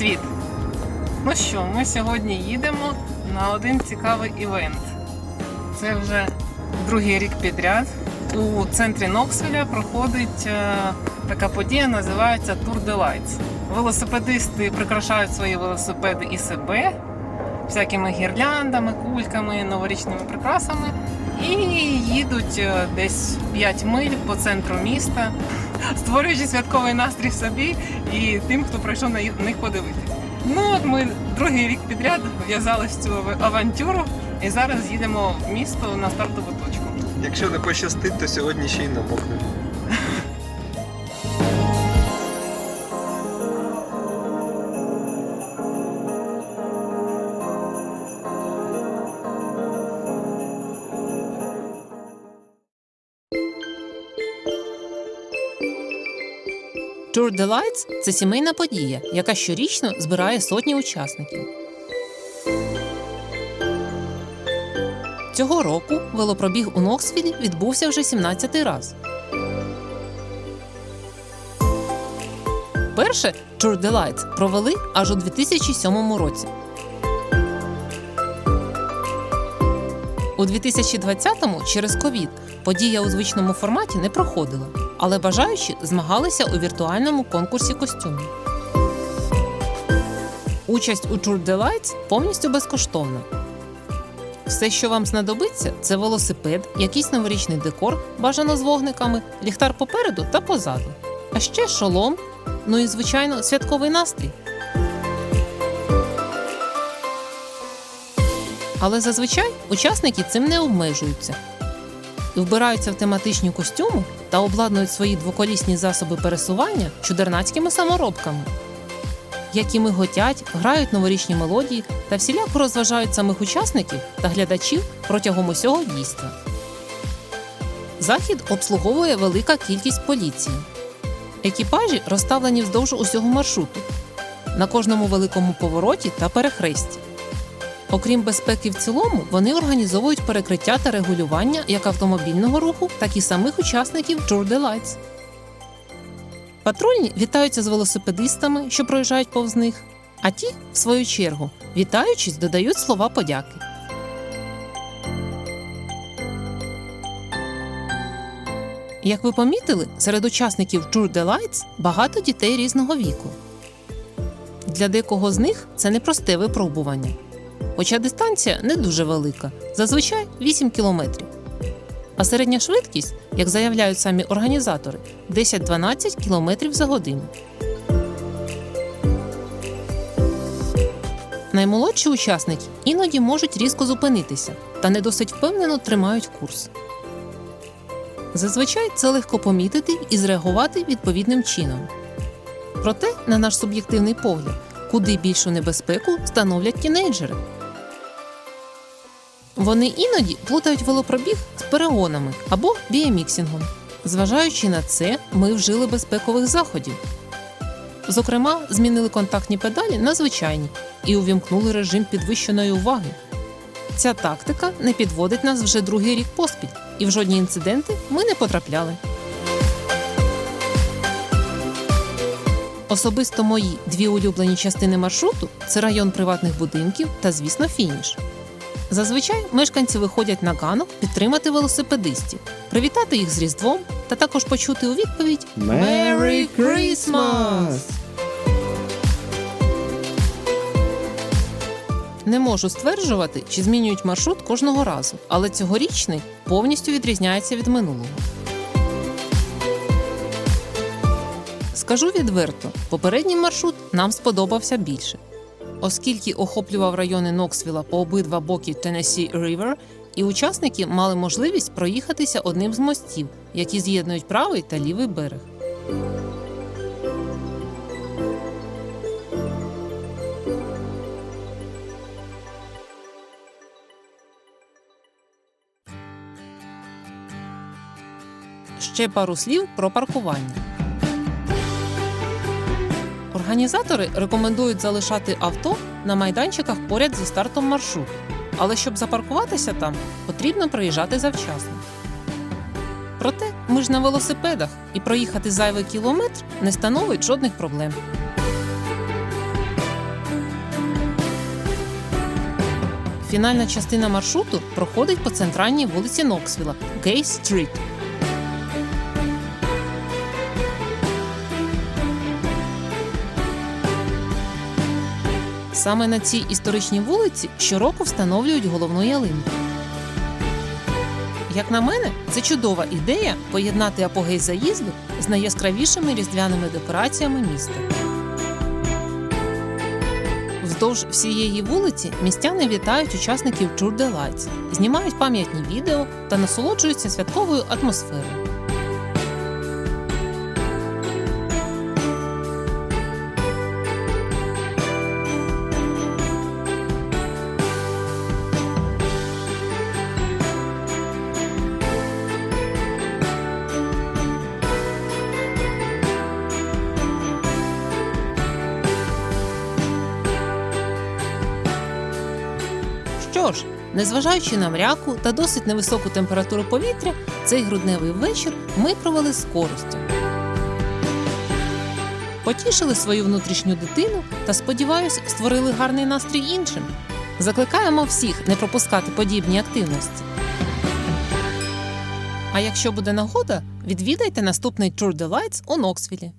Світ! Ну що, ми сьогодні їдемо на один цікавий івент. Це вже другий рік підряд. У центрі Ноксвіля проходить е, така подія, називається Tour de Lights. Велосипедисти прикрашають свої велосипеди і себе всякими гірляндами, кульками, новорічними прикрасами і їдуть е, десь 5 миль по центру міста, створюючи святковий настрій собі і тим, хто прийшов на них подивитися. Ну от ми другий рік підряд в'язались в цю авантюру і зараз їдемо в місто на стартову точку. Якщо не пощастить, то сьогодні ще й намокнемо. Tour de це сімейна подія, яка щорічно збирає сотні учасників. Цього року велопробіг у Ноксвілі відбувся вже 17-й раз. Перше Tour de провели аж у 2007 році. У 2020-му через ковід подія у звичному форматі не проходила, але бажаючі змагалися у віртуальному конкурсі костюмів. Участь у Tour de Lights повністю безкоштовна. Все, що вам знадобиться, це велосипед, якийсь новорічний декор, бажано з вогниками, ліхтар попереду та позаду. А ще шолом, ну і звичайно святковий настрій. Але зазвичай учасники цим не обмежуються. Вбираються в тематичні костюми та обладнують свої двоколісні засоби пересування чудернацькими саморобками, які миготять, грають новорічні мелодії та всіляко розважають самих учасників та глядачів протягом усього дійства. Захід обслуговує велика кількість поліції. Екіпажі розставлені вздовж усього маршруту на кожному великому повороті та перехресті. Окрім безпеки в цілому, вони організовують перекриття та регулювання як автомобільного руху, так і самих учасників Tour de. Патрульні вітаються з велосипедистами, що проїжджають повз них, а ті, в свою чергу, вітаючись, додають слова подяки. Як ви помітили, серед учасників Tour de багато дітей різного віку. Для декого з них це непросте випробування. Хоча дистанція не дуже велика, зазвичай 8 кілометрів. А середня швидкість, як заявляють самі організатори, 10-12 кілометрів за годину. Наймолодші учасники іноді можуть різко зупинитися та не досить впевнено тримають курс. Зазвичай це легко помітити і зреагувати відповідним чином. Проте, на наш суб'єктивний погляд, куди більшу небезпеку становлять тінейджери. Вони іноді плутають велопробіг з перегонами або біоміксингом. Зважаючи на це, ми вжили безпекових заходів. Зокрема, змінили контактні педалі на звичайні і увімкнули режим підвищеної уваги. Ця тактика не підводить нас вже другий рік поспіль, і в жодні інциденти ми не потрапляли. Особисто мої дві улюблені частини маршруту це район приватних будинків та, звісно, фініш. Зазвичай мешканці виходять на ганок підтримати велосипедистів, привітати їх з Різдвом та також почути у відповідь Merry Christmas! Не можу стверджувати, чи змінюють маршрут кожного разу, але цьогорічний повністю відрізняється від минулого. Скажу відверто, попередній маршрут нам сподобався більше, оскільки охоплював райони Ноксвіла по обидва боки Tennessee River, і учасники мали можливість проїхатися одним з мостів, які з'єднують правий та лівий берег. Ще пару слів про паркування. Організатори рекомендують залишати авто на майданчиках поряд зі стартом маршруту, але щоб запаркуватися там, потрібно проїжджати завчасно. Проте ми ж на велосипедах і проїхати зайвий кілометр не становить жодних проблем. Фінальна частина маршруту проходить по центральній вулиці Ноксвіла Гей Стріт. Саме на цій історичній вулиці щороку встановлюють головну ялинку. Як на мене, це чудова ідея поєднати апогей заїзду з найяскравішими різдвяними декораціями міста. Вздовж всієї вулиці містяни вітають учасників Lights, знімають пам'ятні відео та насолоджуються святковою атмосферою. Незважаючи на мряку та досить невисоку температуру повітря, цей грудневий вечір ми провели з користю. Потішили свою внутрішню дитину та, сподіваюсь, створили гарний настрій іншим. Закликаємо всіх не пропускати подібні активності. А якщо буде нагода, відвідайте наступний Tour de у Ноксвілі.